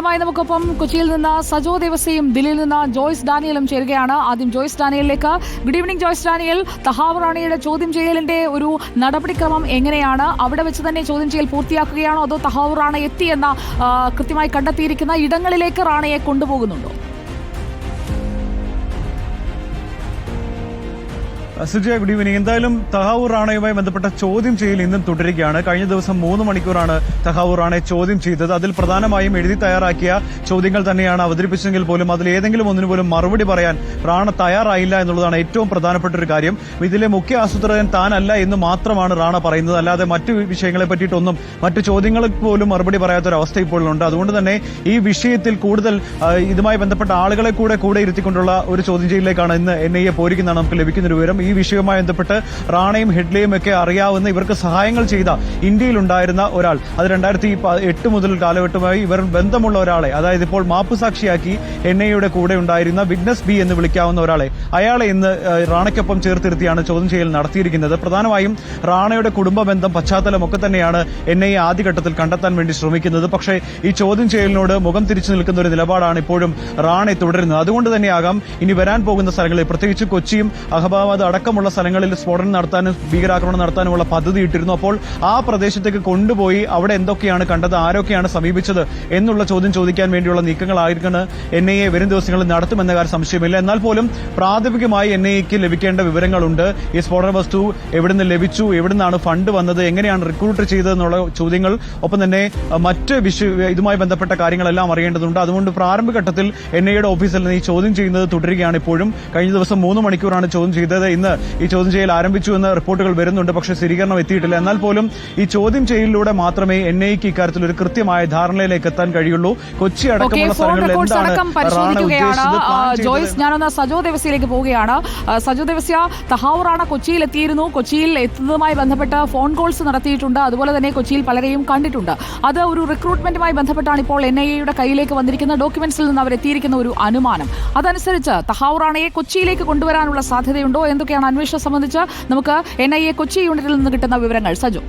വിവരങ്ങളുമായി നമുക്കൊപ്പം കൊച്ചിയിൽ നിന്ന് സജോ ദേവസിയും ദില്ലിയിൽ നിന്ന് ജോയ്സ് ഡാനിയലും ചേരുകയാണ്. ആദ്യം Joyce ഡാനിയലിലേക്ക്. Good evening Joyce Daniel. Tahawwur റാണിയുടെ ചോദ്യം ചെയ്യലിന്റെ ഒരു നടപടിക്രമം എങ്ങനെയാണ്? അവിടെ വെച്ച് തന്നെ ചോദ്യം ചെയ്യൽ പൂർത്തിയാക്കുകയാണോ? അതോ തഹാവ് റാണ എത്തിയെന്ന കൃത്യമായി കണ്ടെത്തിയിരിക്കുന്ന ഇടങ്ങളിലേക്ക് റാണയെ കൊണ്ടുപോകുന്നുണ്ടോ? സുജയ ഗുഡ് ഈവനിങ് എന്തായാലും തഹാവൂർ റാണയുമായി ബന്ധപ്പെട്ട ചോദ്യം ചെയ്യൽ ഇന്നും തുടരുകയാണ്. കഴിഞ്ഞ ദിവസം മൂന്ന് മണിക്കൂറാണ് തഹാവൂർ റാണയെ ചോദ്യം ചെയ്തത്. അതിൽ പ്രധാനമായും എഴുതി തയ്യാറാക്കിയ ചോദ്യങ്ങൾ തന്നെയാണ് അവതരിപ്പിച്ചെങ്കിൽ പോലും അതിൽ ഏതെങ്കിലും ഒന്നിനു പോലും മറുപടി പറയാൻ റാണ തയ്യാറായില്ല എന്നുള്ളതാണ് ഏറ്റവും പ്രധാനപ്പെട്ട ഒരു കാര്യം. ഇതിലെ മുഖ്യ ആസൂത്രകൻ താനല്ല എന്ന് മാത്രമാണ് റാണ പറയുന്നത്. അല്ലാതെ മറ്റു വിഷയങ്ങളെ പറ്റിയിട്ടൊന്നും മറ്റു ചോദ്യങ്ങൾക്ക് പോലും മറുപടി പറയാത്തൊരവസ്ഥ ഇപ്പോഴുണ്ട് അതുകൊണ്ട് തന്നെ ഈ വിഷയത്തിൽ കൂടുതൽ ഇതുമായി ബന്ധപ്പെട്ട ആളുകളെ കൂടെ കൂടെ ഇരുത്തിക്കൊണ്ടുള്ള ഒരു ചോദ്യം ചെയ്യലിലേക്കാണ് ഇന്ന് എൻ ഐ എ പോയിരിക്കുന്നതാണ് നമുക്ക് ലഭിക്കുന്ന ഒരു വിവരം. വിഷയവുമായി ബന്ധപ്പെട്ട് റാണയും ഹെഡ്ലിയും ഒക്കെ അറിയാവുന്ന ഇവർക്ക് സഹായങ്ങൾ ചെയ്ത ഇന്ത്യയിലുണ്ടായിരുന്ന ഒരാൾ. അത് രണ്ടായിരത്തി എട്ട് മുതൽ കാലഘട്ടമായി ഇവർ ബന്ധമുള്ള ഒരാളെ അതായത് ഇപ്പോൾ മാപ്പ് മാപ്പുസാക്ഷിയാക്കി എൻ ഐയുടെ കൂടെ ഉണ്ടായിരുന്ന വിഗ്നസ് ബി എന്ന് വിളിക്കാവുന്ന ഒരാളെ അയാളെ ഇന്ന് റാണയ്ക്കൊപ്പം ചേർത്തിരുത്തിയാണ് ചോദ്യം ചെയ്യൽ നടത്തിയിരിക്കുന്നത്. പ്രധാനമായും റാണയുടെ കുടുംബ ബന്ധം പശ്ചാത്തലം ഒക്കെ തന്നെയാണ് എൻ ഐ ആദ്യഘട്ടത്തിൽ കണ്ടെത്താൻ വേണ്ടി ശ്രമിക്കുന്നത്. പക്ഷേ ഈ ചോദ്യം ചെയ്യലിനോട് മുഖം തിരിച്ചു നിൽക്കുന്ന ഒരു നിലപാടാണ് ഇപ്പോഴും റാണെ തുടരുന്നത്. അതുകൊണ്ട് തന്നെയാകാം ഇനി വരാൻ പോകുന്ന സ്ഥലങ്ങളിൽ പ്രത്യേകിച്ച് കൊച്ചിയും അഹമ്മദാബാദ് അടക്കമുള്ള സ്ഥലങ്ങളിൽ സ്ഫോടനം നടത്താനും ഭീകരാക്രമണം നടത്താനുമുള്ള പദ്ധതി ഇട്ടിരുന്നു. അപ്പോൾ ആ പ്രദേശത്തേക്ക് കൊണ്ടുപോയി അവിടെ എന്തൊക്കെയാണ് കണ്ടത്? ആരൊക്കെയാണ് സമീപിച്ചത്? എന്നുള്ള ചോദ്യം ചോദിക്കാൻ വേണ്ടിയുള്ള നീക്കങ്ങളായിരിക്കണം എൻ ഐ എ വരും ദിവസങ്ങളിൽ നടത്തുമെന്ന കാര്യം സംശയമില്ല. എന്നാൽ പോലും പ്രാഥമികമായി എൻ ഐ എക്ക് ലഭിക്കേണ്ട വിവരങ്ങളുണ്ട്. ഈ സ്ഫോടന വസ്തു എവിടുന്ന് ലഭിച്ചു? എവിടുന്നാണ് ഫണ്ട് വന്നത്? എങ്ങനെയാണ് റിക്രൂട്ട് ചെയ്തതെന്നുള്ള ചോദ്യങ്ങൾ ഒപ്പം തന്നെ മറ്റ് ഇതുമായി ബന്ധപ്പെട്ട കാര്യങ്ങളെല്ലാം അറിയേണ്ടതുണ്ട്. അതുകൊണ്ട് പ്രാരംഭഘട്ടത്തിൽ എൻ ഐയുടെ ഓഫീസിൽ നിന്ന് ഈ ചോദ്യം ചെയ്യുന്നത് തുടരുകയാണ് ഇപ്പോഴും. കഴിഞ്ഞ ദിവസം മൂന്ന് മണിക്കൂറാണ് ചോദ്യം ചെയ്തത്. ഇന്ന് ഈ ചോദ്യം ചെയ്യൽ ആരംഭിച്ചു എന്ന റിപ്പോർട്ടുകൾ വരുന്നുണ്ട്. പക്ഷേ സ്ഥിരീകരണം എത്തിയിട്ടില്ല. എന്നാൽ പോലും ഈ ചോദ്യം ചെയ്യലിലൂടെ മാത്രമേ എൻ ഐക്ക് ഇക്കാര്യത്തിൽ ഒരു കൃത്യമായ ധാരണയിലേക്ക് എത്താൻ കഴിയുള്ളൂ. കൊച്ചി അടക്കമുള്ള സ്ഥലങ്ങളിൽ എന്താണ് ജോയ്സ് ഞാനൊന്ന് സജോ ദേവസ്യയിലേക്ക് പോവുകയാണ്. സജോ ദേവസ്യ തഹാവൂറാണ് കൊച്ചിയിൽ എത്തിയിരുന്നു. കൊച്ചിയിൽ എത്തുന്നതുമായി ബന്ധപ്പെട്ട് ഫോൺ കോൾസ് നടത്തിയിട്ടുണ്ട്. അതുപോലെ തന്നെ കൊച്ചിയിൽ പലരെയും കണ്ടിട്ടുണ്ട്. അത് ഒരു റിക്രൂട്ട്മെന്റുമായി ബന്ധപ്പെട്ടാണ് ഇപ്പോൾ എൻ ഐ എയുടെ കയ്യിലേക്ക് വന്നിരിക്കുന്ന ഡോക്യുമെന്റ്സിൽ നിന്ന് അവർ എത്തിയിരിക്കുന്ന ഒരു അനുമാനം. അതനുസരിച്ച് തഹാവൂറാണയെ കൊച്ചിയിലേക്ക് കൊണ്ടുവരാനുള്ള സാധ്യതയുണ്ടോ? എന്തൊക്കെയാണ് അന്വേഷണം സംബന്ധിച്ച് നമുക്ക് എൻ ഐ എ കൊച്ചി യൂണിറ്റിൽ നിന്ന് കിട്ടുന്ന വിവരങ്ങൾ. സജു.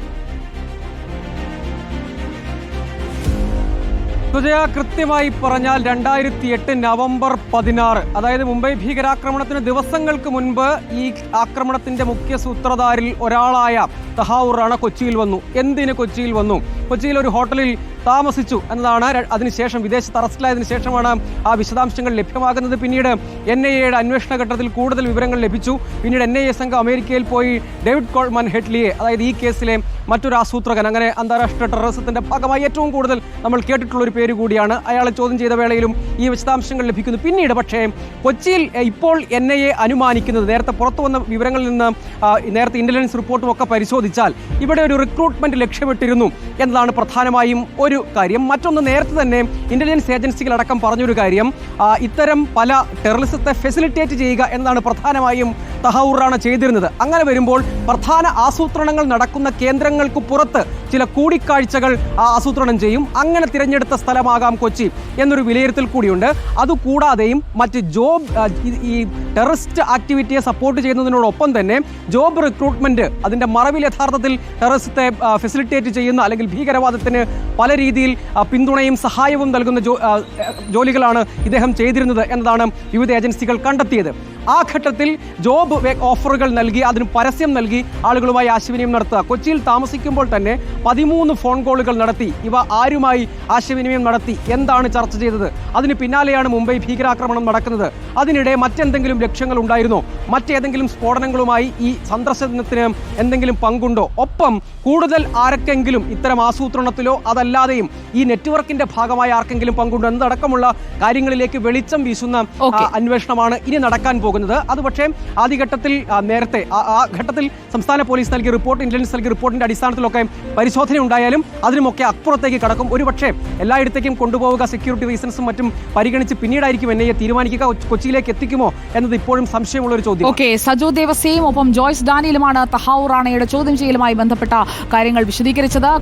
സുജയ കൃത്യമായി പറഞ്ഞാൽ രണ്ടായിരത്തി എട്ട് നവംബർ പതിനാറ് അതായത് മുംബൈ ഭീകരാക്രമണത്തിന് ദിവസങ്ങൾക്ക് മുൻപ് ഈ ആക്രമണത്തിന്റെ മുഖ്യ സൂത്രധാരിൽ ഒരാളായ തഹാവൂർ റാണ കൊച്ചിയിൽ വന്നു. എന്തിന് കൊച്ചിയിൽ വന്നു? കൊച്ചിയിൽ ഒരു ഹോട്ടലിൽ താമസിച്ചു എന്നതാണ് അതിനുശേഷം വിദേശത്ത് അറസ്റ്റിലായതിനു ശേഷമാണ് ആ വിശദാംശങ്ങൾ ലഭ്യമാകുന്നത്. പിന്നീട് എൻ ഐ എയുടെ അന്വേഷണ ഘട്ടത്തിൽ കൂടുതൽ വിവരങ്ങൾ ലഭിച്ചു. പിന്നീട് എൻ ഐ എ സംഘം അമേരിക്കയിൽ പോയി ഡേവിഡ് കോൾമൻ ഹെഡ്ലിയെ അതായത് ഈ കേസിലെ മറ്റൊരു ആസൂത്രകൻ. അങ്ങനെ അന്താരാഷ്ട്ര ടെററിസത്തിന്റെ ഭാഗമായി ഏറ്റവും കൂടുതൽ നമ്മൾ കേട്ടിട്ടുള്ള ഒരു പേര് കൂടിയാണ്. അയാളെ ചോദ്യം ചെയ്ത വേളയിലും ഈ വിശദാംശങ്ങൾ ലഭിക്കുന്നു. പിന്നീട് പക്ഷേ കൊച്ചിയിൽ ഇപ്പോൾ എൻ ഐ എ അനുമാനിക്കുന്നത് നേരത്തെ പുറത്തു വന്ന വിവരങ്ങളിൽ നിന്ന് നേരത്തെ ഇന്റലിജൻസ് റിപ്പോർട്ടും ഒക്കെ പരിശോധിച്ചാൽ ഇവിടെ ഒരു റിക്രൂട്ട്മെന്റ് ലക്ഷ്യമിട്ടിരുന്നു എന്നതാണ് പ്രധാനമായും ഒരു കാര്യം. മറ്റൊന്ന് നേരത്തെ തന്നെ ഇന്റലിജൻസ് ഏജൻസികളടക്കം പറഞ്ഞൊരു കാര്യം ഇത്തരം പല ടെററിസത്തെ ഫെസിലിറ്റേറ്റ് ചെയ്യുക എന്നതാണ് പ്രധാനമായും തഹൂറാണ് ചെയ്തിരുന്നത്. അങ്ങനെ വരുമ്പോൾ പ്രധാന ആസൂത്രണങ്ങൾ നടക്കുന്ന കേന്ദ്രങ്ങൾക്ക് പുറത്ത് ചില കൂടിക്കാഴ്ചകൾ ആസൂത്രണം ചെയ്യും. അങ്ങനെ തിരഞ്ഞെടുത്ത സ്ഥലമാകാം കൊച്ചി എന്നൊരു വിലയിരുത്തൽ കൂടിയുണ്ട്. അതുകൂടാതെയും മറ്റ് ജോബ് ഈ- ടെററിസ്റ്റ് ആക്ടിവിറ്റിയെ സപ്പോർട്ട് ചെയ്യുന്നതിനോടൊപ്പം തന്നെ ജോബ് റിക്രൂട്ട്മെന്റ് അതിന്റെ മറവിൽ യഥാർത്ഥത്തിൽ ടെററിസത്തെ ഫെസിലിറ്റേറ്റ് ചെയ്യുന്ന അല്ലെങ്കിൽ ഭീകരവാദത്തിന് പല രീതിയിൽ പിന്തുണയും സഹായവും നൽകുന്ന ജോലികളാണ് ഇദ്ദേഹം ചെയ്തിരുന്നത് എന്നതാണ് വിവിധ ഏജൻസികൾ കണ്ടെത്തിയത്. ആ ഘട്ടത്തിൽ ജോബ് ഓഫറുകൾ നൽകി അതിന് പരസ്യം നൽകി ആളുകളുമായി ആശയവിനിമയം നടത്തുക. കൊച്ചിയിൽ താമസിക്കുമ്പോൾ തന്നെ പതിമൂന്ന് ഫോൺ കോളുകൾ നടത്തി. ഇവ ആരുമായി ആശയവിനിമയം നടത്തി? എന്താണ് ചർച്ച ചെയ്തത്? അതിന് പിന്നാലെയാണ് മുംബൈ ഭീകരാക്രമണം നടക്കുന്നത്. അതിനിടെ മറ്റെന്തെങ്കിലും ലക്ഷ്യങ്ങൾ ഉണ്ടായിരുന്നോ? മറ്റേതെങ്കിലും സ്ഫോടനങ്ങളുമായി ഈ സന്ദർശനത്തിന് എന്തെങ്കിലും പങ്കുണ്ടോ? ഒപ്പം കൂടുതൽ ആരൊക്കെങ്കിലും ഇത്തരം ആസൂത്രണത്തിലോ അതല്ലാതെയും ഈ നെറ്റ്വർക്കിന്റെ ഭാഗമായി ആർക്കെങ്കിലും പങ്കുണ്ടോ? എന്നതടക്കമുള്ള കാര്യങ്ങളിലേക്ക് വെളിച്ചം വീശുന്ന അന്വേഷണമാണ് ഇനി നടക്കാൻ പോകുന്നത്. അത് പക്ഷേ ആദ്യഘട്ടത്തിൽ നേരത്തെ ആ- ഘട്ടത്തിൽ സംസ്ഥാന പോലീസ് നൽകിയ റിപ്പോർട്ട് ഇന്റലിജൻസ് നൽകിയ റിപ്പോർട്ടിന്റെ അടിസ്ഥാനത്തിലൊക്കെ പരിശോധന ഉണ്ടായാലും അതിനുമൊക്കെ അപ്പുറത്തേക്ക് കടക്കും. ഒരു പക്ഷേ എല്ലായിടത്തേക്കും കൊണ്ടുപോവുക സെക്യൂരിറ്റി റീസൺസും മറ്റും പരിഗണിച്ച് പിന്നീടായിരിക്കും ഐ തീരുമാനിക്കുക കൊച്ചിയിലേക്ക് എത്തിക്കുമോ എന്നത് ഇപ്പോഴും സംശയമുള്ള ഒരു ചോദ്യം. ഓക്കെ സജു ദേവസ്യയും ഒപ്പം ജോയ്സ് ഡാനിയലുമാണ് തഹാവൂർ റാണയുടെ ചോദ്യം ചെയ്യലുമായി ബന്ധപ്പെട്ട കാര്യങ്ങൾ വിശദീകരിച്ചത്.